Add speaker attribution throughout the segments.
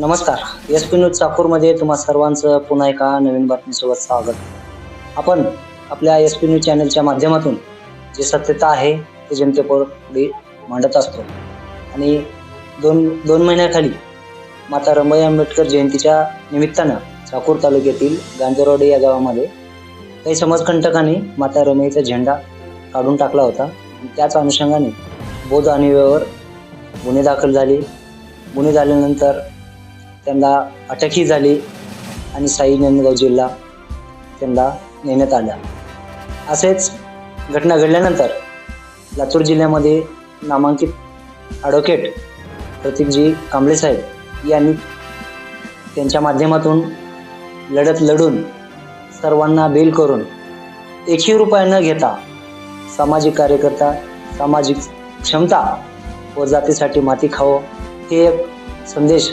Speaker 1: नमस्कार. S P news चाकूरमध्ये तुम्हा सर्वांचं पुन्हा एका नवीन बातमीसोबत स्वागत. आपण आपल्या एस पी न्यूज चॅनलच्या माध्यमातून जी सत्यता आहे ते जनतेपुढे मांडत असतो. आणि दोन दोन महिन्याखाली माता रमाई आंबेडकर जयंतीच्या निमित्तानं चाकूर तालुक्यातील गांजरवाडी या गावामध्ये काही समाजकंटकांनी माता रमाईचा झेंडा काढून टाकला होता. त्याच अनुषंगाने बौद्ध आणीवेवर गुन्हे दाखल झाले. गुन्हे झाल्यानंतर त्यांना अटकही झाली आणि साई नंदगाव जिल्हा त्यांना नेण्यात आला. असेच घटना घडल्यानंतर लातूर जिल्ह्यामध्ये नामांकित ॲडव्होकेट प्रतीकजी कांबळे साहेब यांनी त्यांच्या माध्यमातून लढत लढून सर्वांना बेल करून एकही रुपया न घेता सामाजिक कार्यकर्ता सामाजिक क्षमता व जातीसाठी माती खावं हे एक संदेश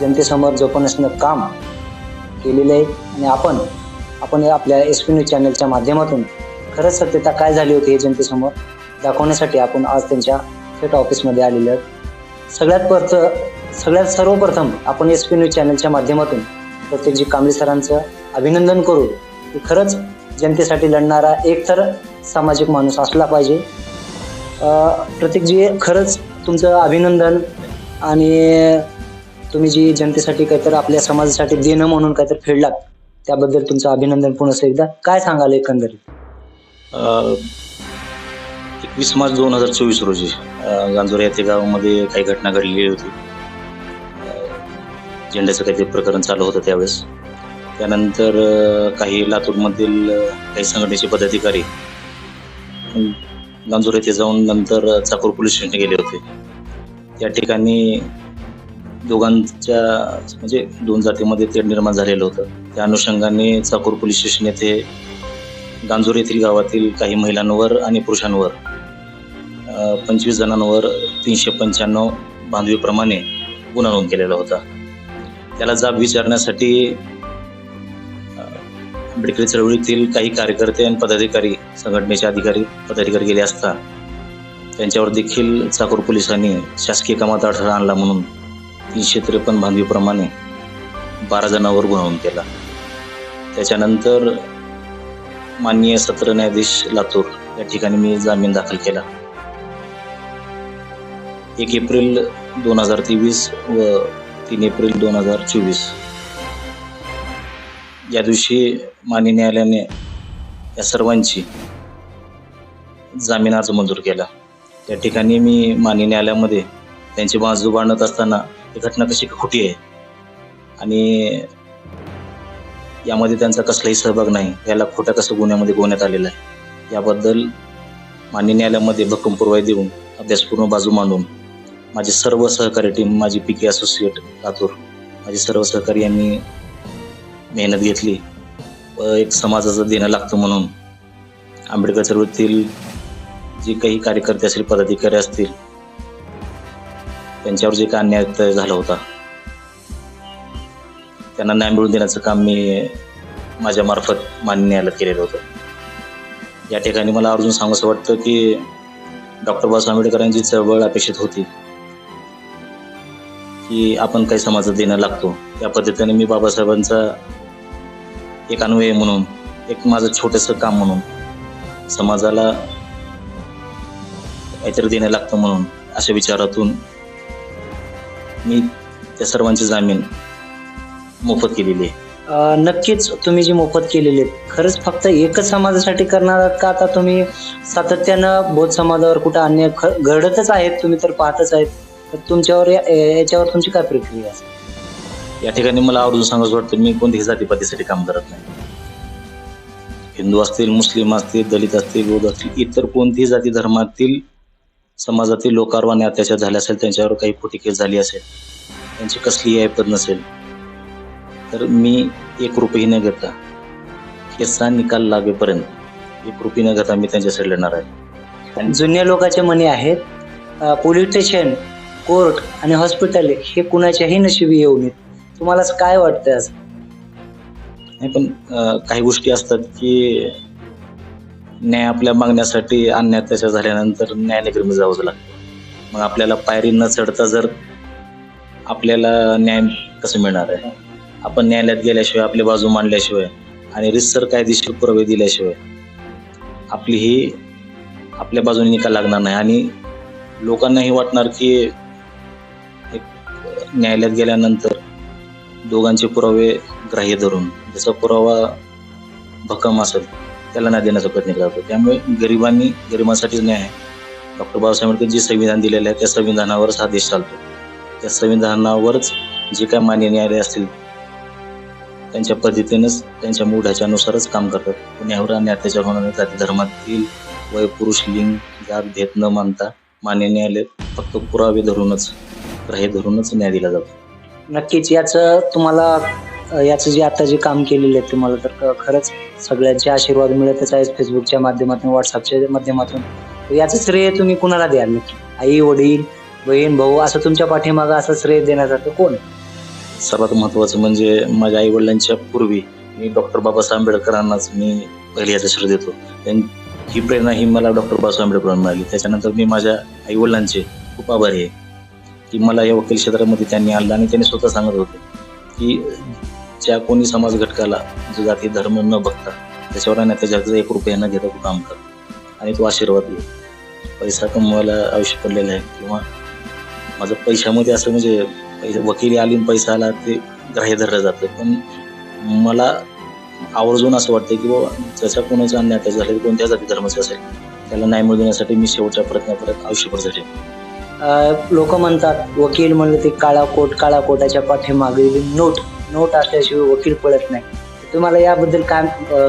Speaker 1: जनतेसमोर जोपासण्याचं काम केलेलं आहे. आणि आपण आपण आपल्या एस पी न्यूज चॅनलच्या माध्यमातून खरंच सत्यता काय झाली होती हे जनतेसमोर दाखवण्यासाठी आपण आज त्यांच्या थेट ऑफिसमध्ये आलेले आहोत. सगळ्यात परत सगळ्यात सर्वप्रथम आपण एस पी न्यूज चॅनलच्या माध्यमातून प्रत्येकजी कांबळे सरांचं अभिनंदन करू की खरंच जनतेसाठी लढणारा एक तर सामाजिक माणूस असला पाहिजे. अं, प्रत्येकजी खरंच तुमचं अभिनंदन आणि तुम्ही जी जनतेसाठी काहीतरी आपल्या समाजासाठी देणं म्हणून काहीतरी फेडलात त्याबद्दल तुमचं अभिनंदन पुन्हा एकदा. काय सांगाल एकंदरीत?
Speaker 2: एकवीस मार्च दोन हजार चोवीस रोजी गांजोर या गावामध्ये काही घटना घडलेली होती. अ, झेंड्याचं काहीतरी प्रकरण चालू होतं त्यावेळेस. त्यानंतर काही लातूरमधील काही संघटनेचे पदाधिकारी गांजोर येथे जाऊन नंतर चाकूर पोलीस स्टेशन गेले होते. त्या ठिकाणी दोघांच्या म्हणजे दोन जातीमध्ये ते निर्माण झालेलं होतं. त्या अनुषंगाने चाकूर पोलीस स्टेशन येथे गांजोर येथील गावातील काही महिलांवर आणि पुरुषांवर पंचवीस जणांवर तीनशे पंच्याण्णव बांधवीप्रमाणे गुन्हा नोंद केलेला होता. त्याला जाब विचारण्यासाठी अ, आंबेडकरी चळवळीतील काही कार्यकर्ते आणि पदाधिकारी संघटनेचे अधिकारी पदाधिकारी गेले असता त्यांच्यावर देखील चाकूर पोलिसांनी शासकीय कामात अडथळा आणला म्हणून तीनशे त्रेपन्न बांधवीप्रमाणे बारा जणांवर गुन्हा केला. त्याच्यानंतर माननीय सत्र न्यायाधीश लातूर या ठिकाणी मी जामीन दाखल केला. एक एप्रिल दोन हजार तेवीस व तीन एप्रिल दोन हजार चोवीस. या दिवशी माननीय न्यायालयाने या सर्वांची जामीन अर्ज मंजूर केला. त्या ठिकाणी मी माननीय न्यायालयामध्ये त्यांची बाजू बांधत असताना ही घटना कशी खोटी आहे? आणि यामध्ये त्यांचा कसलाही सहभाग नाही. याला खोट्या कसं गुन्ह्यामध्ये गोवण्यात आलेला आहे? याबद्दल मान्य न्यायालयामध्ये भक्कम पुरवाई देऊन अभ्यासपूर्ण बाजू मांडून माझे सर्व सहकारी टीम माझी पी के असोसिएट लातूर माझे सर्व सहकारी यांनी मेहनत घेतली व एक समाजाचं देणं लागतं म्हणून आंबेडकर चळवळीतील जे काही कार्यकर्ते असतील पदाधिकारी असतील त्यांच्यावर जे काय अन्याय झाला होता त्यांना न्याय मिळवून देण्याचं काम मी माझ्या मार्फत मान्य न्यायालयात केलेलं होतं. या ठिकाणी मला अर्जुन सांगूसं वाटतं की डॉक्टर बाबासाहेब आंबेडकरांची चळवळ अपेक्षित होती की आपण काही समाजात देणं लागतो. त्या पद्धतीने मी बाबासाहेबांचा एक अन्वय म्हणून एक माझं छोटंसं काम म्हणून समाजाला काहीतरी देणं लागतं म्हणून अशा विचारातून मी त्या सर्वांची जामीन मोफत केलेली आहे.
Speaker 1: नक्कीच तुम्ही जी मोफत केलेली आहेत खरंच फक्त एकच समाजासाठी करणार आहात का? आता तुम्ही सातत्यानं बौद्ध समाजावर कुठं अन्याय ख- घडतच आहेत तुम्ही तर पाहतच आहेत तर तुमच्यावर या- याच्यावर तुमची काय प्रक्रिया असेल
Speaker 2: या ठिकाणी मला आवर्जून सांगायचं वाटतं मी कोणत्याही जातीपातीसाठी काम करत नाही. हिंदू असतील मुस्लिम असतील दलित असतील बौद्ध असतील इतर कोणतीही जाती धर्मातील समाजातील लोकांवर आणि अत्याचार झाले असेल त्यांच्यावर काही खोटी केस झाली असेल त्यांची कसलीही ऐपत नसेल तर मी एक रुपये न घेता केसचा निकाल लागेपर्यंत एक रुपये न घेता मी त्यांच्यासाठी लढणार आहे.
Speaker 1: जुन्या लोकांचे म्हणे आहेत पोलीस स्टेशन कोर्ट आणि हॉस्पिटल हे कुणाच्याही नशिबी येऊ नयेत. तुम्हाला काय वाटतं असं
Speaker 2: नाही पण काही गोष्टी असतात की न्याय आपल्या मागण्यासाठी अन्याय झाल्यानंतर न्यायालयाकडे जावंच लागतं. मग आपल्याला पायरी न चढता जर आपल्याला न्याय कसं मिळणार आहे? आपण न्यायालयात गेल्याशिवाय आपली बाजू मांडल्याशिवाय आणि रितसर कायदेशीर पुरावे दिल्याशिवाय आपली ही आपल्या बाजूने निकाल लागणार नाही. आणि लोकांनाही वाटणार की एक न्यायालयात गेल्यानंतर दोघांचे पुरावे ग्राह्य धरून जसा पुरावा भक्कम असेल त्याला न्याय देण्याचा प्रयत्न केला जातो त्यामुळे गरिबांनी गरिबांसाठी न्याय आहे. डॉक्टर बाबासाहेब आंबेडकर जे संविधान दिलेलं आहे त्या संविधानावरच हा देश चालतो. त्या संविधानावरच जे काय मान्य न्यायालय असतील त्यांच्या पद्धतीनेच त्यांच्या मूढाच्यानुसारच काम करतात. पुण्यावर आणि अत्याचार होणार नाही जाती धर्मातील वय पुरुष लिंग जात भेद न मानता मान्य न्यायालय फक्त पुरावे धरूनच ग्राह्य धरूनच न्याय दिला जातो.
Speaker 1: नक्कीच. याचं तुम्हाला याचं जे आता जे काम केलेलं आहे तुम्हाला तर खरंच सगळ्यांचे आशीर्वाद मिळतच आहेत. फेसबुकच्या माध्यमातून व्हॉट्सअपच्या माध्यमातून. याचं श्रेय तुम्ही कुणाला द्याल नक्की? आई वडील बहीण भाऊ असं तुमच्या पाठीमागं असं श्रेय देण्यासारखं कोण?
Speaker 2: सर्वात महत्त्वाचं म्हणजे माझ्या आई वडिलांच्या पूर्वी मी डॉक्टर बाबासाहेब आंबेडकरांनाच मी पहिली याचा श्रेय देतो. त्यां- ही प्रेरणा ही मला डॉक्टर बाबासाहेब आंबेडकरांना मिळाली. त्याच्यानंतर मी माझ्या आई वडिलांचे खूप आभारी आहे. की मला या वकील क्षेत्रामध्ये त्यांनी आणलं आणि त्यांनी स्वतः सांगत होते की ज्या कोणी समाज घटकाला जो जाती धर्म न बघता त्याच्यावर आणि त्याच्याकडे एक रुपया न घेता तू काम कर आणि तो आशीर्वाद घे. पैसा कमवायला आयुष्य पडलेलं आहे किंवा माझं पैशामध्ये असं म्हणजे पैसे वकिली आली आणि पैसा आला ते ग्राह्य धरलं जातं. पण मला आवर्जून असं वाटतं की बाबा ज्याचा कोणाचा अन्याय अत्याचार झाला कोणत्या जाती धर्माचा असेल त्याला न्याय मिळवण्यासाठी मी शेवटच्या प्रयत्नापर्यंत आयुष्यभर झाले
Speaker 1: लोक म्हणतात वकील म्हणलं ते काळा कोट काळा कोटाच्या पाठीमागे नोट. नोट असल्याशिवाय वकील पळत नाही. तुम्हाला याबद्दल काय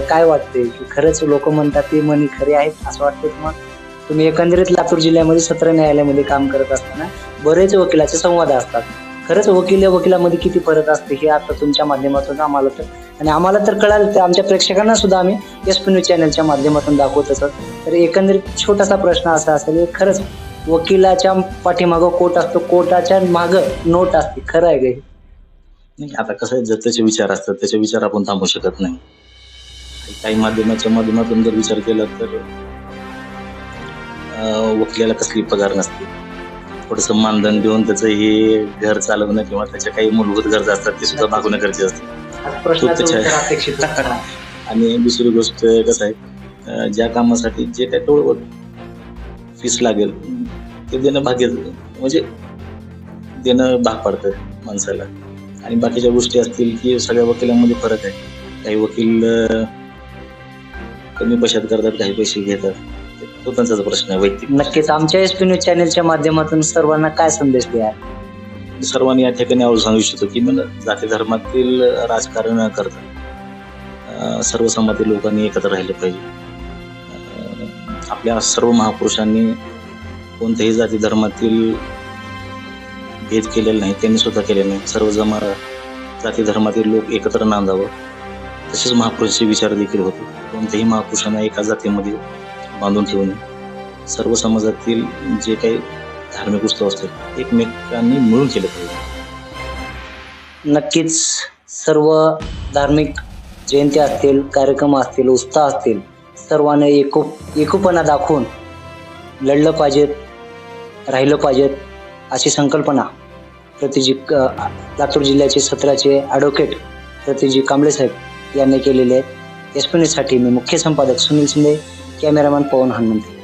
Speaker 1: काय वाटते की खरंच लोक म्हणतात ते म्हणी खरे आहेत असं वाटतं तुम्हाला तुम्ही एकंदरीत लातूर जिल्ह्यामध्ये सत्र न्यायालयामध्ये काम करत असताना बरेच वकिलाचे संवाद असतात. खरंच वकील या वकिलामध्ये किती फरक असते हे आता तुमच्या माध्यमातून आम्हाला तर आणि आम्हाला तर कळालं तर आमच्या प्रेक्षकांना सुद्धा आम्ही एस पी न्यूज चॅनलच्या माध्यमातून दाखवत असत. तर एकंदरीत छोटासा प्रश्न असा असेल खरंच वकिलाच्या पाठीमागं कोट असतो कोटाच्या मागं नोट असते. खरं आहे का
Speaker 2: नाही आता कसं आहे जर त्याचे विचार असतात त्याचे विचार आपण थांबवू शकत नाही. काही माध्यमाच्या माध्यमातून जर विचार केला तर वकिलाला कसली पगार नसते. थोडंसं मानधन देऊन त्याचं हे घर चालवणं किंवा त्याच्या काही मूलभूत गरजा असतात ते सुद्धा भागवणं गरजेचं असतं. आणि दुसरी गोष्ट कसं आहे ज्या कामासाठी जे काय तेवढं फीस लागेल ते देणं भाग्य म्हणजे देणं भाग पडतं माणसाला. आणि बाकीच्या गोष्टी असतील की सगळ्या वकिलांमध्ये फरक आहे. काही वकील कमी पैशात करतात काही पैसे घेतात. तो त्यांचाच प्रश्न आहे वैयक्तिक
Speaker 1: नक्कीच. आमच्या एस पी न्यूज चॅनलच्या माध्यमातून सर्वांना काय संदेश द्या
Speaker 2: सर्वांनी या ठिकाणी आवर्जून सांगू इच्छितो की मला जाती धर्मातील राजकारण न करता सर्व समाजातील लोकांनी एकत्र राहिलं पाहिजे. आपल्या सर्व महापुरुषांनी कोणत्याही जाती धर्मातील भेद केलेला नाही त्यांनी सुद्धा केलेला नाही. सर्व जमा जाती धर्मातील लोक एकत्र नांदावं. तसेच महापुरुषाचे विचार देखील होते. कोणत्याही महापुरुषांना एका जातीमध्ये बांधून ठेवू नये सर्व समाजातील जे काही धार्मिक उत्सव असतील एकमेकांनी मिळून केले पाहिजे.
Speaker 1: नक्कीच सर्व धार्मिक जयंती असतील कार्यक्रम असतील उत्साह असतील सर्वांनी एकोप एकोपणा दाखवून लढलं पाहिजेत राहिलं पाहिजेत. अशी संकल्पना. प्रतिजी लातूर जिल्ह्याचे सत्राचे ॲडव्होकेट प्रतिजी कांबळे साहेब यांनी केलेले आहेत. एससाठी मी मुख्य संपादक सुनील शिंदे कॅमेरामॅन पवन हनुमंते.